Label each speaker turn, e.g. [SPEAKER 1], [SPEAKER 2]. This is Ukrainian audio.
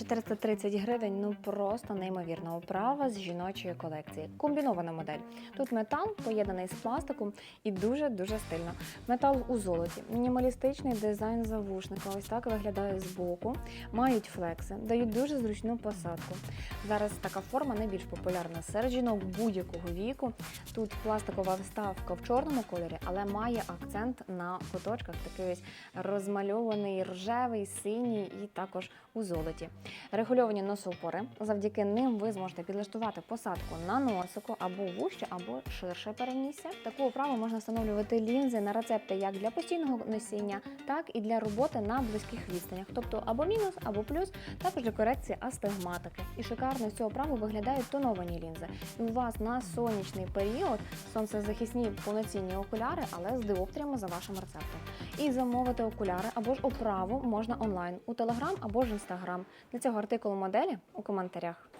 [SPEAKER 1] 430 гривень ну просто неймовірна оправа з жіночої колекції. Комбінована модель. Тут метал поєднаний з пластиком і дуже дуже стильно. Метал у золоті, мінімалістичний дизайн завушника. Ось так виглядає збоку. Мають флекси, дають дуже зручну посадку. Зараз така форма найбільш популярна серед жінок будь-якого віку. Тут пластикова вставка в чорному кольорі, але має акцент на куточках, такий ось розмальований рожевий, синій і також у золоті. Регульовані носоупори. Завдяки ним ви зможете підлаштувати посадку на носику або вуще, або ширше перенісся. Таку оправу можна встановлювати лінзи на рецепти як для постійного носіння, так і для роботи на близьких відстанях, тобто або мінус, або плюс, також для корекції астигматики. І шикарно з цього оправу виглядають тоновані лінзи. І у вас на сонячний період сонцезахисні повноцінні окуляри, але з диоптріями за вашим рецептом. І замовити окуляри або ж оправу можна онлайн у Телеграм або ж Інстаграм. Для цього артикулу моделі у коментарях.